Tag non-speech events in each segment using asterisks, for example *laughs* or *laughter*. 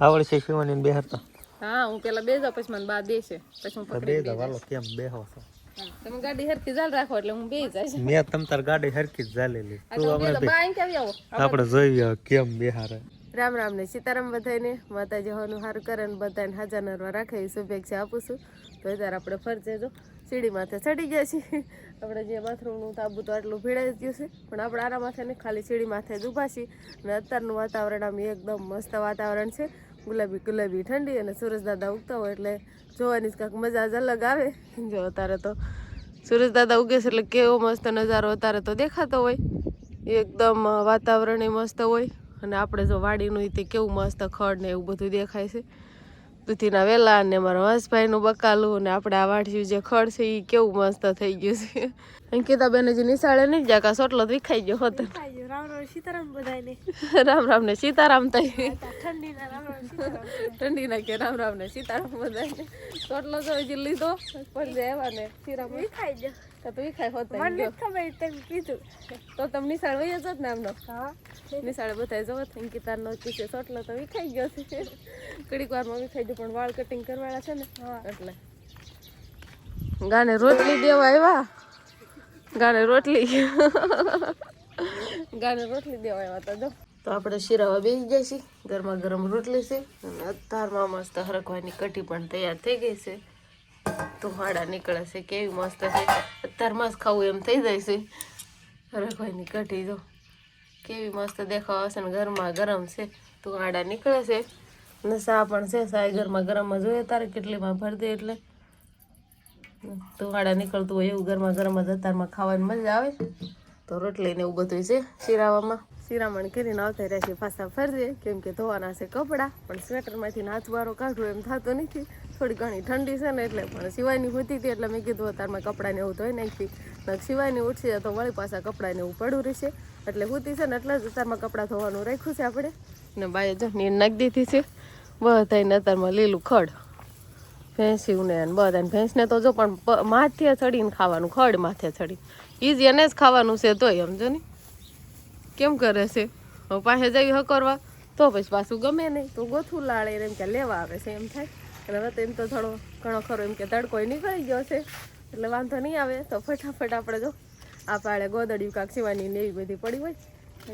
આવડશે શિવાની બેહરતા હા હું પેલા બે જાઉં પછી મને બા દેશે પછી હું પકડી બે વાલો કેમ બેહો છો? તમે ગાડી હરખી ચાલ રાખો એટલે હું બે જાય મેં તમ તાર ગાડી હરખી જ ચાલેલી. આ બે તો અહીં કેવી આવો આપણે જોઈએ કેમ બેહારે. રામ રામ ને સીતારામ બધાને માતાજી હોનું સારું કરે ને બધાને હાજર નરવા રાખે શુભેચ્છા આપું છું. તો અત્યારે આપણે ફરજેજો સીડી માથે ચડી ગયા છીએ. *laughs* આપણે જે બાથરૂમનું તાબુ તો આટલું ભીડાઈ ગયું છે પણ આપણે આરા માથે નહીં ખાલી સીડી માથે જ ઊભા છીએ. અને અત્યારનું વાતાવરણ આમ એકદમ મસ્ત વાતાવરણ છે. ગુલાબી ગુલાબી ઠંડી અને સુરજદાદા ઉગતા હોય એટલે જોવાની જ કાંઈક મજા જ અલગ આવે. જો અત્યારે તો સુરજદાદા ઉગે છે એટલે કેવો મસ્ત નજારો અત્યારે તો દેખાતો હોય. એકદમ વાતાવરણ મસ્ત હોય. અને આપણે જો વાડીનું તે કેવું મસ્ત ખડ ને એવું બધું દેખાય છે. દૂધીના વેલા અને મારા હંસભાઈનું બકાલું અને આપણે આ વાઢ્યું જે ખડ છે એ કેવું મસ્ત થઈ ગયું છે. અંકિતા બેન હજી નિશાળે નહીં જા કા સોટલો વિખાઈ ગયો હોત. રામ રામ સીતારામ બધાને રામ રામ ને સીતારામ થઈ ઠંડીના રામ રામ ઠંડી ના કે રામ રામ ને સીતારામ બધાને સોટલો તો હજી લીધો પણ જેવા ને સીરામ ખાઈ જા તો તું વિખાય હોત મને ખબર તેમ કીધું. તો તમે નિશાળ વહી જ ને આમનો? નિશાળે બધા જવો અંકિતા નો કિસે સોટલો તો વિખાઈ ગયો છે. ઘડીક વારમાં વિખાઈ ગયો પણ વાળ કટિંગ કરવાના છે ને. એટલે. ગાને રોટલી દેવા આવ્યા. ગાને રોટલી. ગાને રોટલી દેવા આવ્યા હતા જો. તો આપણે શીરાવા બેસી છે ગરમા ગરમ રોટલી છે. અને અત્યારમાં મસ્ત હરખવાની કઢી પણ તૈયાર થઈ ગઈ છે. તો હાડા નીકળે છે કેવી મસ્ત છે. અત્યારમાં જ ખાવું એમ થઈ જાય છે. હરખવાની કઢી જો. કેવી મસ્ત દેખાવ હશે ને ગરમા ગરમ છે. તો હાડા નીકળે છે. અને સા પણ છે. સા ગરમા ગરમમાં જોઈએ તારે કેટલીમાં ભરી દે એટલે. આડા નીકળતું હોય એવું ગરમા ગરમ જ અત્યારમાં ખાવાની મજા આવે તો રોટલી ને એવું બધું છે શિરાવામાં. શિરામણ કરીને આવતા રહ્યા છે પાછા ફરજે, કેમ કે ધોવાના છે કપડાં, પણ સ્વેટરમાંથી નાચવારો કાઢવો એમ થતો નથી. થોડી ઘણી ઠંડી છે ને એટલે પણ સિવાયની હોતી હતી એટલે મેં કીધું અત્યારમાં કપડાંને એવું ધોઈ નાખી. ને સિવાયની ઉઠશે તો વળી પાછા કપડાને એવું પડું રહેશે. એટલે હોતી છે ને એટલે જ અત્યારમાં કપડાં ધોવાનું રાખ્યું છે આપણે. ને બાએ જો નીર નાખી દીધી છે. બધાને અત્યારમાં લીલું ખડ. ભેંસીને ને બધાને. ભેંસને તો જો પણ માથે ચડીને ખાવાનું, ખડ માથે ચડી. જ એને જ ખાવાનું છે તોય, સમજો ને? કેમ કરે છે? હવે પાસે જઈ હકરવા, તો પછી પાછું ગમે નહીં. તો ગોથું લાળે એમ કે લેવા આવે છે, એમ થાય. અને હવે તો એમ તો થોડો ઘણો ખરો એમ કે તડકોય નીકળી ગયો છે, એટલે વાંધો નહીં આવે. તો ફટાફટ આપણે જો, આ પાડે ગોદડિયું કાંક સિવાની ને એવી બધી પડી હોય.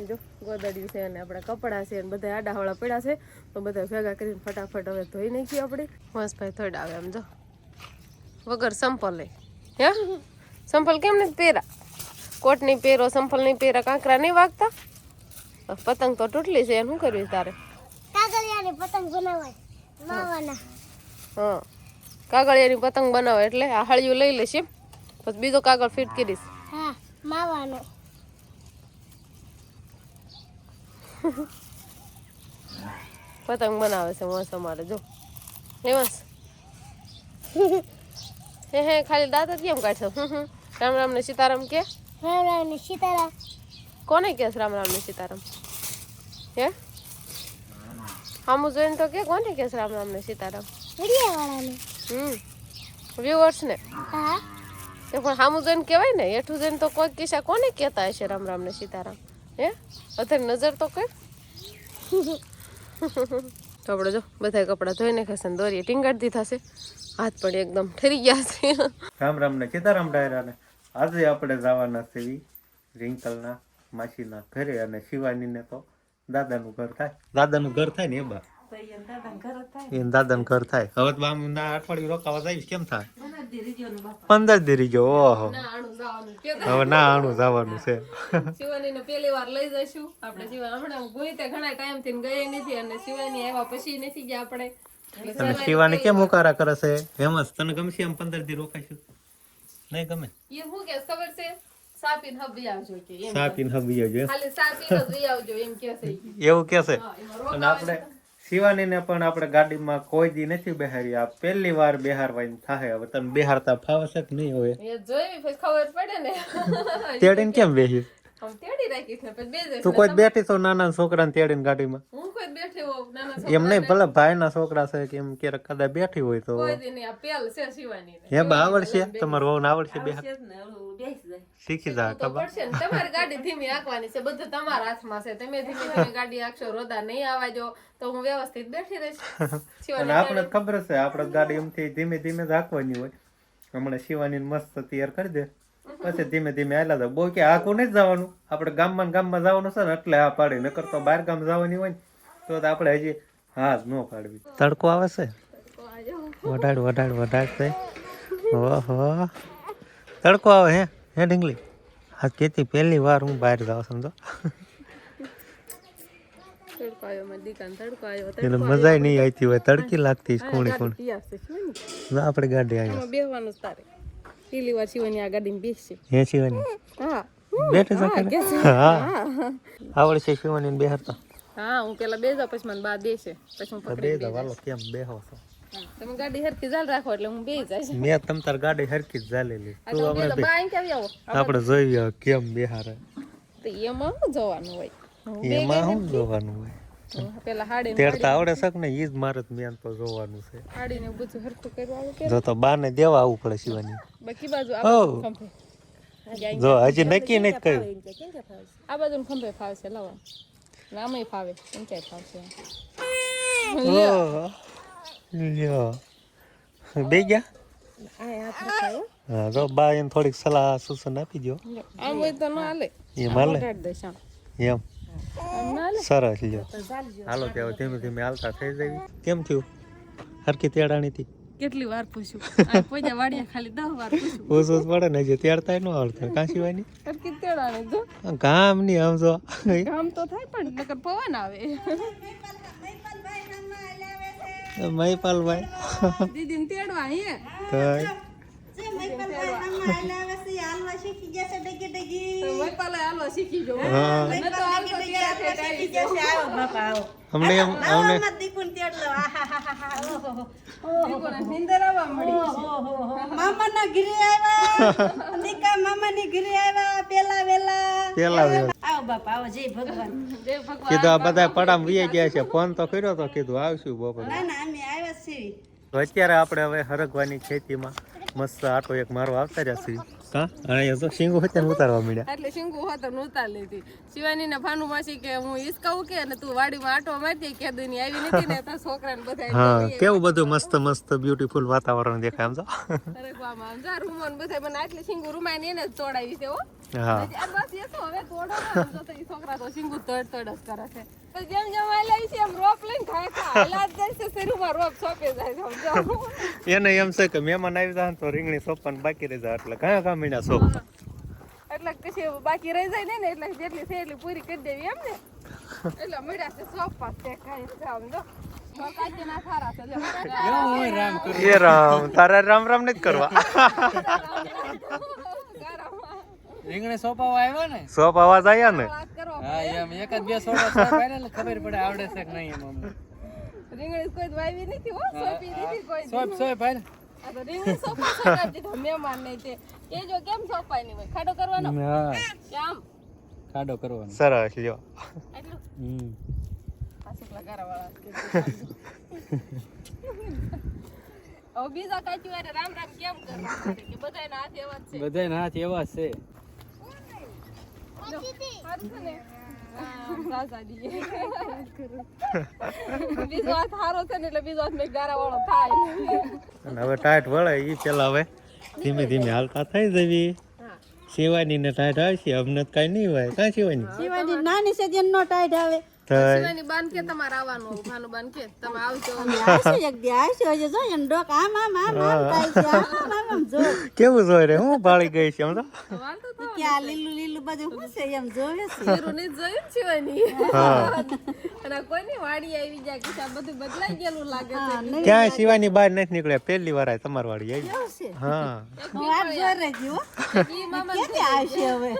જો ગોદડી છે અને આપણા કપડાં છે અને બધા આડાવાળા પડ્યા છે તો બધા ભેગા કરીને ફટાફટ હવે ધોઈ નાખીએ આપણે. મસ્ત ભાઈ થોડા આવે એમ જો. વગર સંપલે હે? સંપલ કેમ નથી પહેરા કોટ નહીં પહેરો સંપલ નહીં પહેરા કાંકરા નહીં વાગતા? પતંગ તો તૂટલી છે એનું શું કરવી તારે? કાગળિયાની પતંગ બનાવાય. માવાના હા. કાગળિયાની પતંગ બનાવે એટલે આ હળિયું લઈ લઈશ એમ. પછી બીજો કાગળ ફિટ કરીશ. હા માવાનો. પતંગ બનાવે છે મસ્ત અમારે જો. એમાં *laughs* હે હે ખાલી દાંત જ કેમ કાઢશો. રામ રામ ને સીતારામ કે? રામ રામ ને સીતારામ. કોને કે રામ રામ ને સીતારામ? હે? હામું જોઈને તો કે કોને કે રામ રામ ને સીતારામ? વિડિયા વાળાને હમ. વ્યુઅર્સ ને હા. તે પણ હામુ જોઈને કહેવાય ને એઠું જોઈને તો કોઈ કિસ્સા કોને કહેતા હશે રામ રામ ને સીતારામ? હે? અત્યારે નજર તો કર. *laughs* તો આપણે જો બધા કપડાં ધોઈ નાખ્યા છે ને દોરીએ ટીંગાડતી દીધા છે. હાથ પણ એકદમ ઠરી ગયા છે. રામ રામ ને સીતારામ ડાયરા ને. આજે આપણે જવાના છે ઈ રિંકલના માસીના ઘરે અને શિવાની ને તો દાદાનું ઘર થાય. દાદાનું ઘર થાય ને એ બા. એને દાદાનું થાય હવે તો આમ ના અઠવાડિયું રોકાવા જાય કેમ થાય? પંદર દેરી ગયો ઓહો. હવે ના આણું જવાનું છે. શિવાની ને પહેલી વાર લઈ જઈશું. આપણે શિવા હમણાં ગઈ તે ઘણા ટાઈમથી ગઈ નથી અને શિવાની આવ્યા પછી નથી ગયા આપણે. અને શિવાની કેમ ઉકારા કરે છે? હેમસ તને ગમશે એમ પંદર દી રોકાઈશું? નહીં ગમે? એ હું કે ખબર છે? સાપીન હબી આવજો કે એમ સાપીન હબી આવજો ખાલી સાપીન જ આવજો એમ કે છે એવું કે છે? અને આપણે શિવાની ને પણ આપણે ગાડીમાં કોઈ દી નથી બેહારી આ પહેલી વાર બેહારવાની થાય હવે તને બેહારતા ફાવશે કે નહીં હોય એ જોઈ પછી ખબર પડે ને. *laughs* તેડીને કેમ બેસી આમ તેડી રાખીશ ને પછી બે જઈશ તું કોઈ બેઠી તો નાના છોકરાને તેડીને ગાડીમાં? હું કોઈ બેઠી હોઉં નાના એમ નહીં ભલે ભાઈના છોકરા છે કે એમ ક્યારેક કદાચ બેઠી હોય તો. કોઈ દી નહીં આ પેલ છે શિવાની હે બા આવડશે? તમારું વહુને આવડશે બેહાર? શીખી જા ખબર? પડશે ને. તમારી ગાડી ધીમી આંકવાની છે બધું તમારા હાથમાં છે. તમે ધીમે ધીમે *laughs* ગાડી આંકશો રોદા નહીં આવવા જો તો હું વ્યવસ્થિત બેઠી રહીશ. *laughs* અને આપણે ખબર છે આપણે ગાડી એમથી ધીમે ધીમે જ હાંકવાની હોય. હમણાં શિવાની મસ્ત તૈયાર કરી દે. પછી ધીમે ધીમે આલા જાય બહુ કે આખું નહીં જવાનું. આપણે ગામમાં ગામમાં જવાનું છે ને એટલે આ પાડી. નકર તો બહાર ગામ જવાની હોય ને તો આપણે હજી હા જ ન પાડવી. તડકો આવે છે? વડાડ વડાડ છે. ઓહો. તડકો આવે હે હે ઢીંગલી? આ કેતી પહેલી વાર હું બહાર જાઉં સમજો. દીકરાને તડકો આવ્યો એને મજા નહીં આવતી હોય તડકી લાગતી કોણી આપણે ગાડી આવી બેહવાનું તારે. પેલી વાર શિવાની આ ગાડીમાં બેસશે. હે શિવાની? હા. બેઠે છે હા, આવડશે શિવાની બેહરતા હા હું પેલા બેસા પછી મને બા દેશે પછી હું પકડી બે વાલો કેમ બેહો છો? તમે ગાડી હરખી ચાલ રાખો એટલે હું મેં તમ તાર ગાડી હરકી જ ચાલેલી તું આપણે બે બા આવો આપણે જોઈએ કેમ બેહારે. તો એમાં જોવાનું હોય? એમાં જોવાનું હોય? હું પેલા આવડે છે ને ઈ જ મારે મેન તો જોવાનું છે. હાડીને એવું બધું હરખું કરવા આવું જો તો બાને દેવા આવવું પડે શિવાની. બાકી બાજુ જો હજી નક્કી નથી કર્યું. આ બાજુ ખંભે ફાવશે લાવો. નામય ફાવે એમ ક્યાંય ફાવશે? ઓહો. લ્યો. બે ગયા હા જો બા એને થોડીક સલાહ સૂચન આપી દો આમ હોય તો ના હાલે એમ? હાલે એમ ના સરસ લ્યો. હાલો ત્યાં ધીમે ધીમે હાલતા થઈ જાય. કેમ થયું? હરકી તેડાણી હતી? કેટલી વાર પૂછ્યું? *laughs* પોજા વાડિયા ખાલી વાર પડે ને જે તેડતા ન આવડતા. કાં સિવાયની હરકી તેડાણે જો કામ નહીં આમ જો. કામ તો થાય પણ નકર પવન આવે. મહિપાલભાઈ. દીદીને તેડવા અહીંયા. તો તો વૈપાલે હાલવા શીખી જો હા. ન તો હાલતો ત્યારે ઠેઠ આવી. ગયો. અમને એમ અમને દીકરાને નીંદર આવવા મળી મામાના ઘરે આવ્યા. નિકા મામાની ઘરે આવ્યા. પેલા વેલા. વેલા. આવો બાપા આવો જય ભગવાન. જય ભગવાન. કીધું આ બધા પડામ વી ગયા છે. ફોન તો કર્યો તો કીધું આવશું બપોર. ના ના તો અત્યારે આપણે હવે હરગવાની ખેતીમાં મસ્ત આટો એક મારો આવતા રહ્યા છીએ. કા અહીંયા જો શીંગું હતા ઉતારવા મળ્યા. એટલે શીંગુ હોત ઉતાર લીધી. શિવાની ને ભાનુ માસી કે હું ઈસકાવું કે ને તું વાડીમાં આટો મારતી કે દુની આવી નથી ને તો છોકરાને બધા હા કેવું બધું મસ્ત મસ્ત બ્યુટીફુલ વાતાવરણ દેખાય આમ તો. અરે બામ આમ જા રૂમો ને બધા મને આટલી શીંગુ રૂમાય ને જ તોડાવી છે હો. હા. બસ એ તો હવે તોડો તો તો છોકરા તો શીંગુ તોડ તોડ જ કરે છે. તો જેમ જેમ આઈ લાવી છે એમ રોપ લઈને ખાય ખા હાલા જ જાય છે શરીરમાં રોપ સોંપે જાય સમજો એને એમ છે કે મહેમાન આવી જાય તો રીંગણી સોંપવાનું બાકી રહી જાય એટલે કયા કામ મીના સોપ. એટલે પછી બાકી રહી જાય ને એટલે જેટલી છે એટલી પૂરી કરી દેવી એમ ને. એટલે મળ્યા છે સોંપા તે ખાઈ છે આમ જો કાચી ના સારા છે જો. એ રામ તારા રામ રામ નથી કરવા. રીંગણી સોપાવા આવ્યા ને? સોપ અવાજ આયા ને. હા એમ એક જ બે સોપા સોપ એટલે ખબર પડે આવડે છે કે નહીં એમ અમને રીંગણી કોઈ વાવી નથી હો સોંપી દીધી કોઈ સોપ સોપ ભાઈ આ તો રીંગણી સોંપા સોંપાડી દીધો મહેમાન નહીં તે. એ જો કેમ સોપાય નહીં હોય ખાડો કરવાનો? હા કેમ? ખાડો કરવાનો. સરસ લ્યો. એટલું હમ. આ શુક્લા હવે બીજા કાચી રામ રામ કેમ કરવા કે બધાયના હાથ એવા જ છે. બધાય હાથ એવા છે. બીજો હારો છે એટલે બીજો થાય અને હવે ટાઈટ વળે એ પેલા હવે ધીમે ધીમે હાલતા થઈ જવી શિવાની ને ટાઈટ આવશે અમને કઈ નહીં હોય. કાં શિવાની? શિવાની નાની છે નો ટાઈટ આવે. શિવાની બાન કે તમારે આવવાનું ભાનું બાન કે તમે આવજો આવશે એક દી આવશે જો એમ ડોક. આમ આમ આમ આમ થાય છે. આમ આમ આમ આમ જો. કેવું જોઈ રે હું ભાળી ગઈ છે આમ તો? કે આ લીલું લીલું બધું શું છે એમ જોવે છે. હીરું ની. જોયું અને કોઈની વાડી આવી જાય કે આ બધું બદલાઈ ગયેલું લાગે છે. ક્યાં શિવાની બહાર નથી નીકળ્યા પહેલી વાર આ તમારી વાળી આવી. હા. હું વાત જોઈ રહી છું મામા આવશે હવે?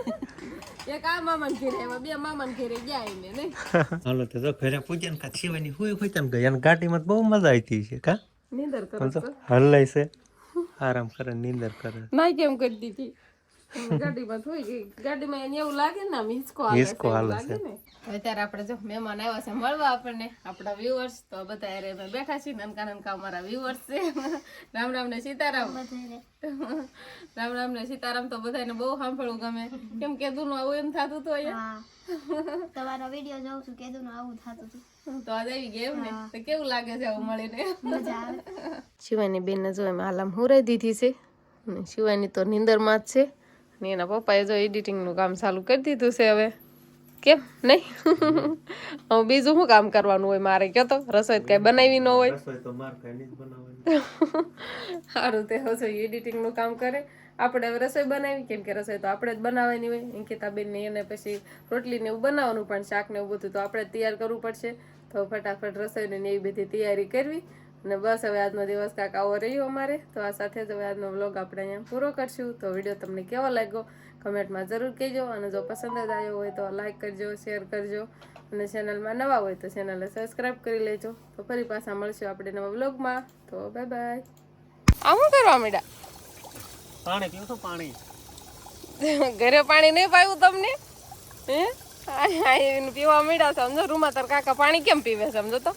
એક આ મામાન ઘેરે આવ્યા બે મામાન ઘેરે ગયા એને. *laughs* હાલો તો જો ઘરે પૂજન કા શિવાની હોય હોય તેમ ગઈ અને ગાડીમાં બહુ મજા આવી છે કા? નીંદર કરો છે. આરામ કરે નીંદર કરે. ના કેમ કરી દીધી? ગાડીમાં થોઈ ગઈ. ગાડીમાં એને એવું લાગે ને આમ હાલે લાગે ને. અત્યારે આપણે જો મહેમાન આવ્યા છે મળવા આપણને આપણા વ્યુઅર્સ તો બધા અમે બેઠા છીએ નનકા નનકા અમારા વ્યુઅર્સ છે. રામ રામ ને સીતારામ. રામ રામ ને સીતારામ તો બધાને બહુ સાંભળવું ગમે. કેમ કેદું નું આવું એમ થતું હતું અહીંયા. તમારો વીડિયો જોઉં છું કીધું ને આવું થતું હતું. તો આજ આવી ગયા ને. તો કેવું લાગે છે આવું મળીને? મજા આવે. શિવાની જો એમ હાલામ હુરાઈ દીધી છે. અને શિવાની તો નિંદરમાં જ છે. અને એના પપ્પાએ જો એડિટિંગનું કામ ચાલુ કરી દીધું છે હવે. કેમ? નહીં? *laughs* હું બીજું શું કામ કરવાનું હોય મારે? કયો તો? રસોઈ કઈ બનાવી ન હોય. સારું *laughs* તે હશે એડિટિંગનું કામ કરે. આપણે હવે રસોઈ બનાવી કેમ કે રસોઈ તો આપણે જ બનાવવાની હોય. અંકિતાબેનને એને પછી રોટલી ને એવું બનાવવાનું પણ શાક ને એવું બધું તો આપણે તૈયાર કરવું પડશે. તો ફટાફટ રસોઈની ને એવી બધી તૈયારી કરવી. અને બસ હવે આજનો દિવસ કાંક આવો રહ્યો અમારે. તો આ સાથે જ હવે આજનો વ્લોગ આપણે અહીંયા પૂરો કરશું. તો વીડિયો તમને કેવો લાગ્યો કમેન્ટમાં જરૂર કહેજો. અને જો પસંદ જ આવ્યો હોય તો લાઇક કરજો શેર કરજો. અને ચેનલમાં નવા હોય તો ચેનલને સબસ્ક્રાઈબ કરી લેજો. તો ફરી પાછા મળશું આપણે નવા વ્લોગમાં તો બાય બાય આ શું કરવા મેડા પાણી પીવું પાણી. ઘરે પાણી નહીં પાયું તમને? હે? પીવા મળ્યા સમજો રૂમા તાર કાકા પાણી કેમ પીવે સમજો તો.